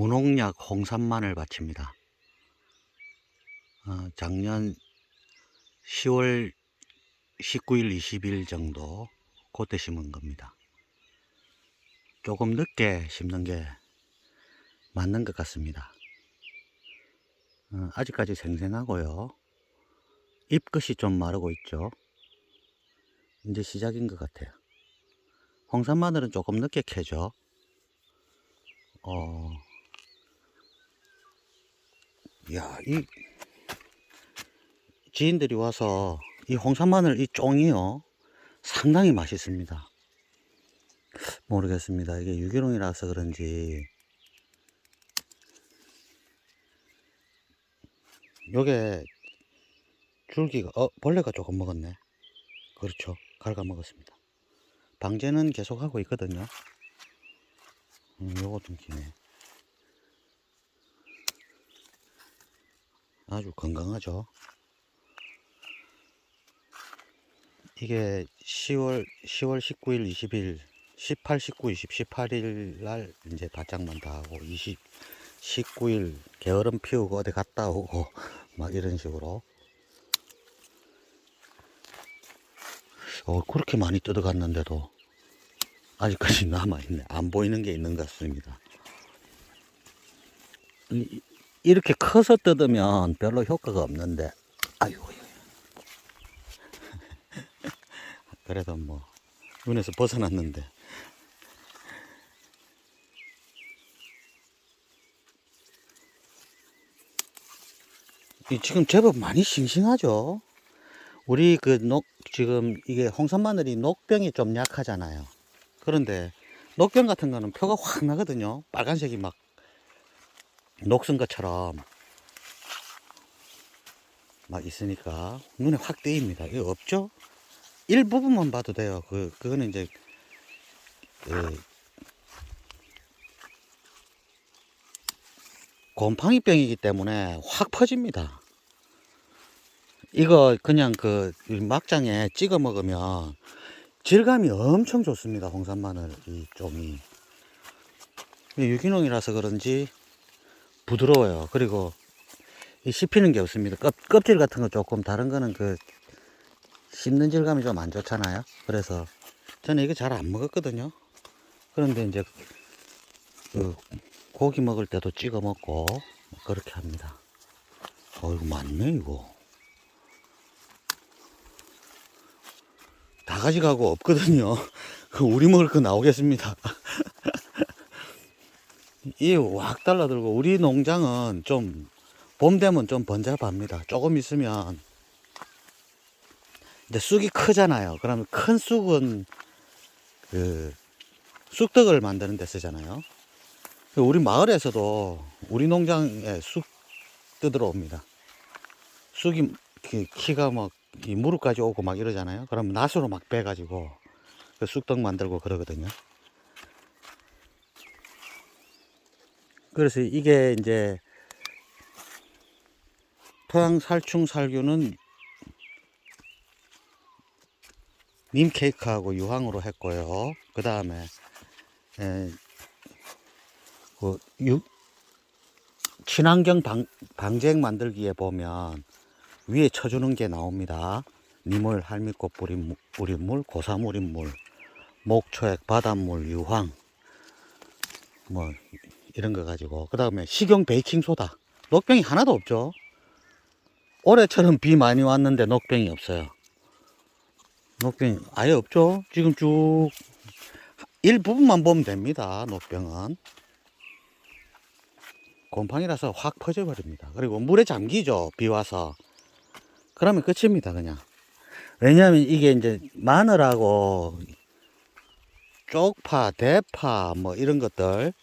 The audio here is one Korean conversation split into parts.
무농약 홍삼만을 바칩니다. 어, 작년 10월 19일, 20일 정도 그때 심은 겁니다. 조금 늦게 심는 게 맞는 것 같습니다. 어, 아직까지 생생하고요. 잎끝이 좀 마르고 있죠. 이제 시작인 것 같아요. 홍산 마늘은 조금 늦게 캐죠. 어, 야, 이 지인들이 와서 이 홍산 마늘 이 쫑이요. 상당히 맛있습니다. 모르겠습니다. 이게 유기농이라서 그런지 요게 줄기가 어 벌레가 조금 먹었네. 그렇죠. 갉아 먹었습니다. 방제는 계속 하고 있거든요. 음, 요거 좀 기네. 아주 건강하죠. 이게 10월 10월 19일, 20일, 18, 19, 20, 18일 날 이제 바짝만 다 하고 20, 19일 게으름 피우고 어디 갔다 오고 막 이런 식으로 어, 그렇게 많이 뜯어갔는데도 아직까지 남아있네. 안 보이는 게 있는 것 같습니다. 이- 이렇게 커서 뜯으면 별로 효과가 없는데, 아유, 그래도 뭐, 눈에서 벗어났는데. 이 지금 제법 많이 싱싱하죠? 우리 그 녹, 지금 이게 홍산 마늘이 녹병이 좀 약하잖아요. 그런데 녹병 같은 거는 표가 확 나거든요. 빨간색이 막 녹슨 것처럼 막 있으니까 눈에 확 띄입니다. 이거 없죠? 일부분만 봐도 돼요. 그, 그거는 이제, 그, 곰팡이병이기 때문에 확 퍼집니다. 이거 그냥 그 막장에 찍어 먹으면 질감이 엄청 좋습니다. 홍산 마늘 이 종이 이 유기농이라서 그런지 부드러워요. 그리고 이 씹히는 게 없습니다. 껍, 껍질 같은 거 조금 다른 거는 그 씹는 질감이 좀 안 좋잖아요. 그래서 저는 이거 잘 안 먹었거든요. 그런데 이제 그 고기 먹을 때도 찍어 먹고 그렇게 합니다. 어 이거 많네 이거. 다 가져가고 없거든요. 그 우리 먹을 거 나오겠습니다. 이확 달라들고 우리 농장은 좀 봄 되면 좀 번잡합니다. 조금 있으면 이제 쑥이 크잖아요. 그러면 큰 쑥은 그 쑥떡을 만드는 데 쓰잖아요. 우리 마을에서도 우리 농장에 쑥 뜯으러 옵니다. 쑥이 키- 키가 막이 무릎까지 오고 막 이러잖아요. 그러면 낫으로 막 빼가지고 그 쑥떡 만들고 그러거든요. 그래서 이게 이제 토양 살충 살균은 님 케이크하고 유황으로 했고요. 그 다음에 그 유, 친환경 방, 방쟁 만들기에 보면 위에 쳐주는 게 나옵니다. 니물, 할미꽃 뿌린, 무- 뿌린 물, 고사물 뿌린 물, 목초액, 바닷물, 유황, 뭐, 이런 거 가지고. 그 다음에 식용 베이킹 소다. 녹병이 하나도 없죠. 올해처럼 비 많이 왔는데 녹병이 없어요. 녹병이 아예 없죠. 지금 쭉 일부분만 보면 됩니다. 녹병은. 곰팡이라서 확 퍼져 버립니다. 그리고 물에 잠기죠. 비 와서. 그러면 끝입니다. 그냥. 왜냐하면 이게 이제 마늘하고 쪽파, 대파 뭐 이런 것들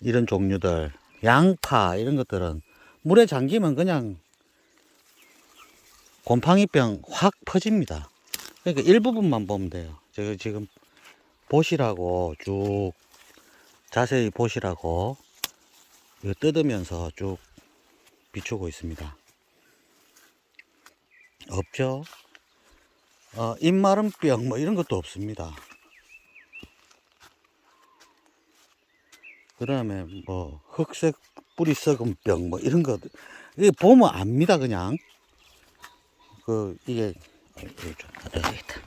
이런 종류들 양파 이런 것들은 물에 잠기면 그냥 곰팡이병 확 퍼집니다. 그러니까 일부분만 보면 돼요. 제가 지금 보시라고 쭉 자세히 보시라고 이거 뜯으면서 쭉 비추고 있습니다. 없죠? 어, 입마름병 뭐 이런 것도 없습니다. 그 다음에 뭐 흑색 뿌리 썩은 병 뭐 이런 거 이게 보면 압니다 그냥. 그 이게 어, 이거 좀 놔둬야겠다.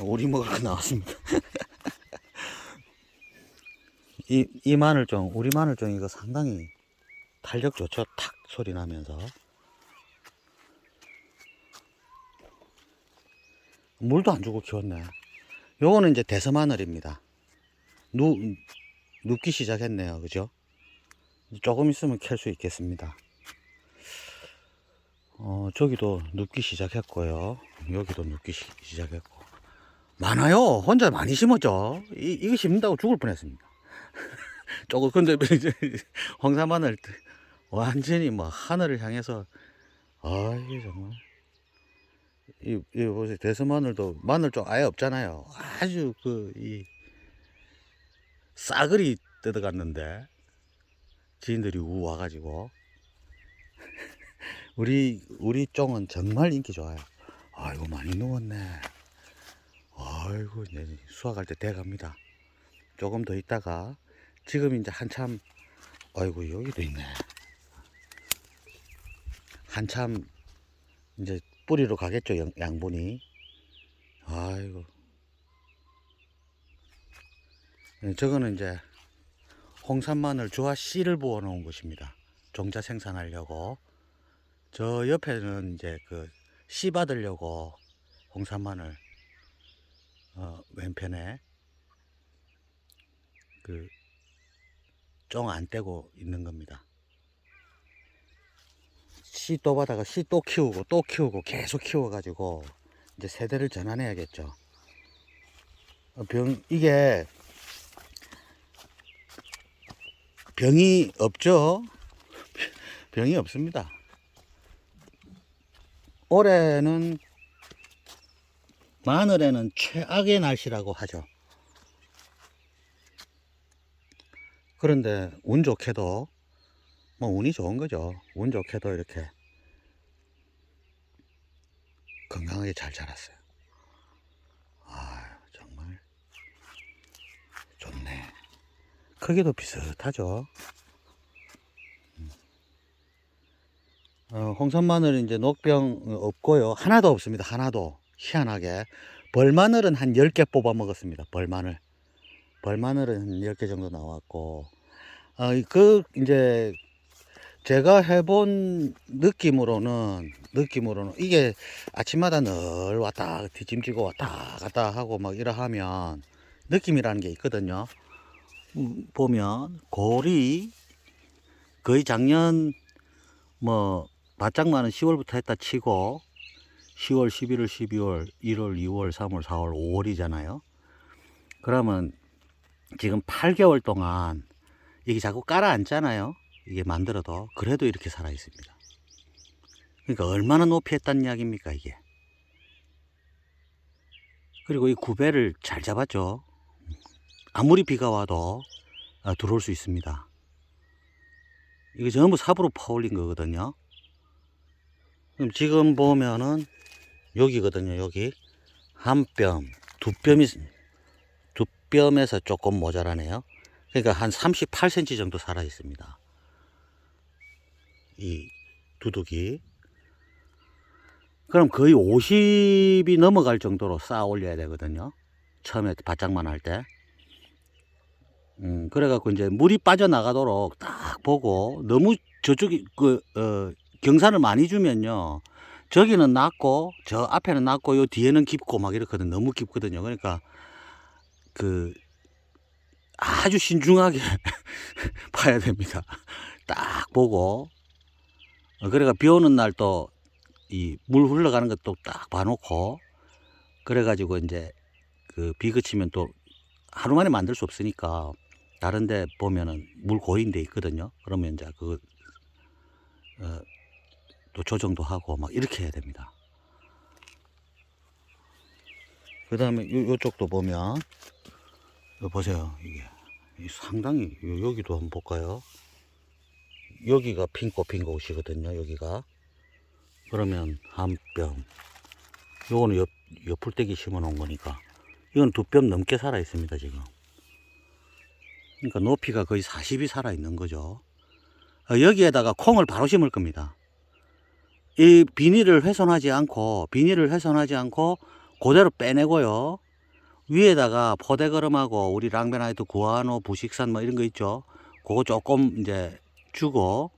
오리 먹을 거 나왔습니다. 이, 이 마늘종 우리 마늘종 이거 상당히 탄력 좋죠? 탁 소리 나면서. 물도 안 주고 키웠네. 요거는 이제 대서마늘입니다. 누, 눕기 시작했네요. 그죠? 조금 있으면 캘 수 있겠습니다. 어 저기도 눕기 시작했고요. 여기도 눕기 시, 시작했고. 많아요. 혼자 많이 심었죠? 이, 이거 심는다고 죽을 뻔했습니다. 조금 근데 황사마늘 완전히 뭐 하늘을 향해서 아이 정말. 이, 이 보세요. 대서마늘도 마늘 좀 아예 없잖아요. 아주 그 이 싸그리 뜯어갔는데 지인들이 우 와가지고 우리 우리 쫑은 정말 인기 좋아요. 아이고 많이 누웠네. 아이고 이제 수확할 때 돼갑니다. 조금 더 있다가 지금 이제 한참 아이고 여기도 있네. 한참 이제 뿌리로 가겠죠 양, 양분이. 아이고 네, 저거는 이제 홍산마늘 주화 씨를 부어 놓은 것입니다 종자 생산하려고 저 옆에는 이제 그 씨 받으려고 홍산마늘 어, 왼편에 그 쫑 안 떼고 있는 겁니다. 씨 또 받아가 씨 또 키우고 또 키우고 계속 키워가지고 이제 세대를 전환해야겠죠. 어, 병 이게 병이 없죠. 병이 없습니다. 올해는 마늘에는 최악의 날씨라고 하죠. 그런데 운 좋게도 뭐 운이 좋은 거죠. 운 좋게도 이렇게 건강하게 잘 자랐어요. 아 정말 좋네. 크기도 비슷하죠. 음. 어, 홍선마늘은 이제 녹병 없고요. 하나도 없습니다. 하나도. 희한하게. 벌마늘은 한 10개 뽑아 먹었습니다. 벌마늘. 벌마늘은 한 10개 정도 나왔고. 어, 그, 이제, 제가 해본 느낌으로는, 느낌으로는, 이게 아침마다 늘 왔다, 뒤짐지고 왔다 갔다 하고 막 이러 하면, 느낌이라는 게 있거든요. 음, 보면, 고리, 거의 작년, 뭐, 바짝만은 10월부터 했다 치고, 10월, 11월, 12월, 1월, 2월, 3월, 4월, 5월이잖아요. 그러면 지금 8개월 동안 이게 자꾸 깔아앉잖아요. 이게 만들어도. 그래도 이렇게 살아 있습니다. 그러니까 얼마나 높이 했다는 이야기입니까, 이게. 그리고 이 구배를 잘 잡았죠. 아무리 비가 와도 아, 들어올 수 있습니다. 이게 전부 삽으로 퍼올린 거거든요. 그럼 지금 보면은 여기거든요, 여기. 한 뼘, 두 뼘이, 두 뼘에서 조금 모자라네요. 그러니까 한 38cm 정도 살아 있습니다. 이 두둑이. 그럼 거의 50이 넘어갈 정도로 쌓아 올려야 되거든요. 처음에 바짝만 할 때. 음, 그래갖고 이제 물이 빠져나가도록 딱 보고 너무 저쪽이 그, 어, 경산을 많이 주면요. 저기는 낮고 저 앞에는 낮고 요 뒤에는 깊고 막 이렇거든. 너무 깊거든요. 그러니까 그 아주 신중하게 파야 됩니다. 딱 보고 어, 그래가 비 오는 날 또 이 물 흘러가는 것도 딱 봐놓고 그래가지고 이제 그 비 그치면 또 하루 만에 만들 수 없으니까 다른 데 보면은 물 고인 데 있거든요. 그러면 이제 그 어, 또 조정도 하고 막 이렇게 해야 됩니다. 그 다음에 요, 요쪽도 보면 요 보세요 이게 이 상당히 요, 여기도 한번 볼까요? 여기가 핑고 핑고 옷이거든요 여기가 그러면 한 뼘 요거는 옆, 옆풀떼기 심어 놓은 거니까 이건 두 뼘 넘게 살아 있습니다 지금 그러니까 높이가 거의 40이 살아 있는 거죠. 어, 여기에다가 콩을 바로 심을 겁니다. 이 비닐을 훼손하지 않고 비닐을 훼손하지 않고 그대로 빼내고요. 위에다가 포대거름하고 우리 랑베나이트 구아노 부식산 뭐 이런 거 있죠. 그거 조금 이제 주고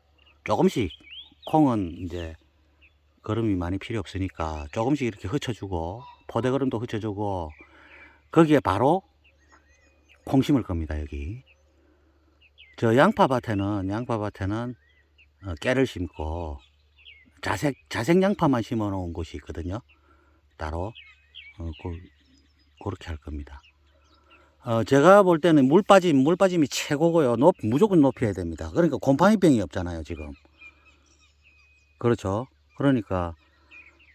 조금씩 콩은 이제 거름이 많이 필요 없으니까 조금씩 이렇게 흩어주고 포대거름도 흩어주고 거기에 바로 콩 심을 겁니다 여기 저 양파밭에는 양파밭에는 어, 깨를 심고 자색 자색 양파만 심어 놓은 곳이 있거든요. 따로. 어, 그, 그렇게 할 겁니다. 어, 제가 볼 때는 물 빠짐 물 빠짐이 최고고요. 높 무조건 높여야 됩니다. 그러니까 곰팡이병이 없잖아요 지금. 그렇죠? 그러니까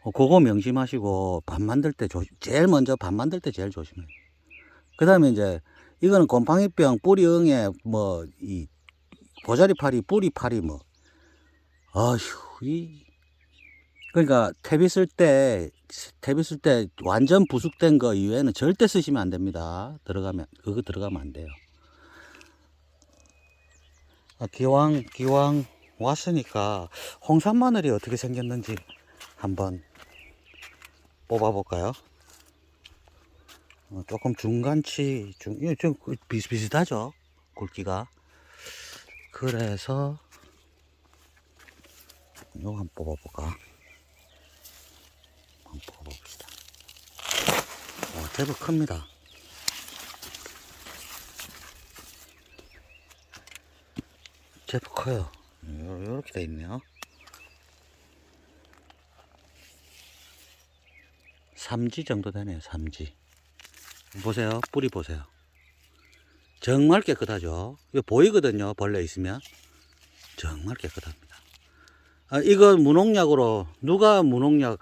어, 그거 명심하시고 밥 만들 때 조, 제일 먼저 밥 만들 때 제일 조심해요. 그 다음에 이제 이거는 곰팡이병 뿌리응에 뭐이 고자리파리 뿌리파리 뭐 아휴 이 그러니까 탭이 쓸때 탭이 쓸때 완전 부숙된 거 이외에는 절대 쓰시면 안 됩니다. 들어가면 그거 들어가면 안 돼요. 아, 기왕 기왕 왔으니까 홍산 마늘이 어떻게 생겼는지 한번 뽑아볼까요? 어, 조금 중간치 중, 좀그 비슷비슷하죠 굵기가. 그래서 이거 한번 뽑아볼까? 한번 뽑아봅시다. 어, 제법 큽니다. 제법 커요. 요- 요렇게 돼 있네요. 3지 정도 되네요 3지 보세요. 뿌리 보세요. 정말 깨끗하죠? 이거 보이거든요 벌레 있으면. 정말 깨끗합니다. 아, 이거 무농약으로 누가 무농약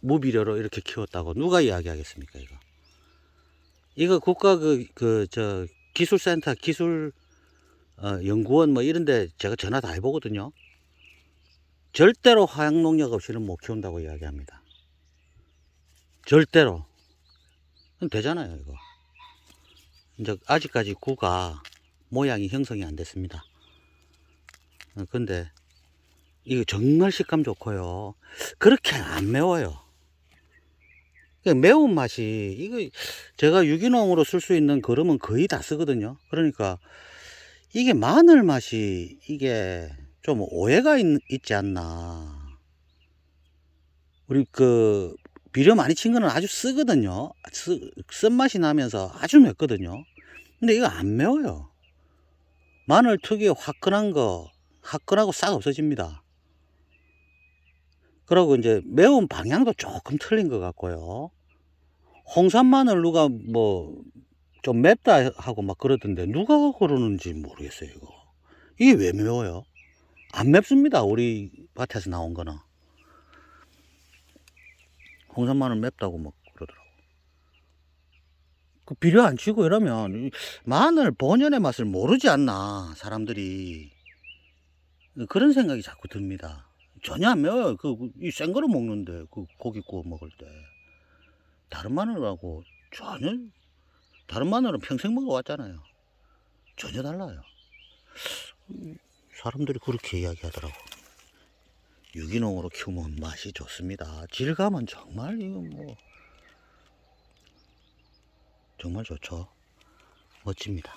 무비료로 이렇게 키웠다고 누가 이야기하겠습니까 이거? 이거 국가 그 그 저 기술센터 기술 어, 연구원 뭐 이런데 제가 전화 다 해보거든요. 절대로 화학농약 없이는 못 키운다고 이야기합니다. 절대로 되잖아요 이거. 이제 아직까지 구가 모양이 형성이 안 됐습니다. 어, 근데 이거 정말 식감 좋고요. 그렇게 안 매워요. 그 매운맛이 이거 제가 유기농으로 쓸 수 있는 거름은 거의 다 쓰거든요. 그러니까 이게 마늘 맛이 이게 좀 오해가 있, 있지 않나. 우리 그 비료 많이 친 거는 아주 쓰거든요. 쓰, 쓴맛이 나면서 아주 맵거든요. 근데 이거 안 매워요. 마늘 특유의 화끈한 거, 화끈하고 싹 없어집니다. 그리고 이제 매운 방향도 조금 틀린 것 같고요. 홍산 마늘 누가 뭐 좀 맵다 하고 막 그러던데 누가 그러는지 모르겠어요, 이거. 이게 왜 매워요? 안 맵습니다, 우리 밭에서 나온 거는. 홍산 마늘 맵다고 막 그러더라고. 그 비료 안 치고 이러면 이 마늘 본연의 맛을 모르지 않나 사람들이 그런 생각이 자꾸 듭니다. 전혀 안 매워요. 그이 생 거로 먹는데 그 고기 구워 먹을 때 다른 마늘하고 전혀 다른 마늘은 평생 먹어왔잖아요. 전혀 달라요. 사람들이 그렇게 이야기하더라고. 유기농으로 키우면 맛이 좋습니다. 질감은 정말 이거 뭐 정말 좋죠. 멋집니다.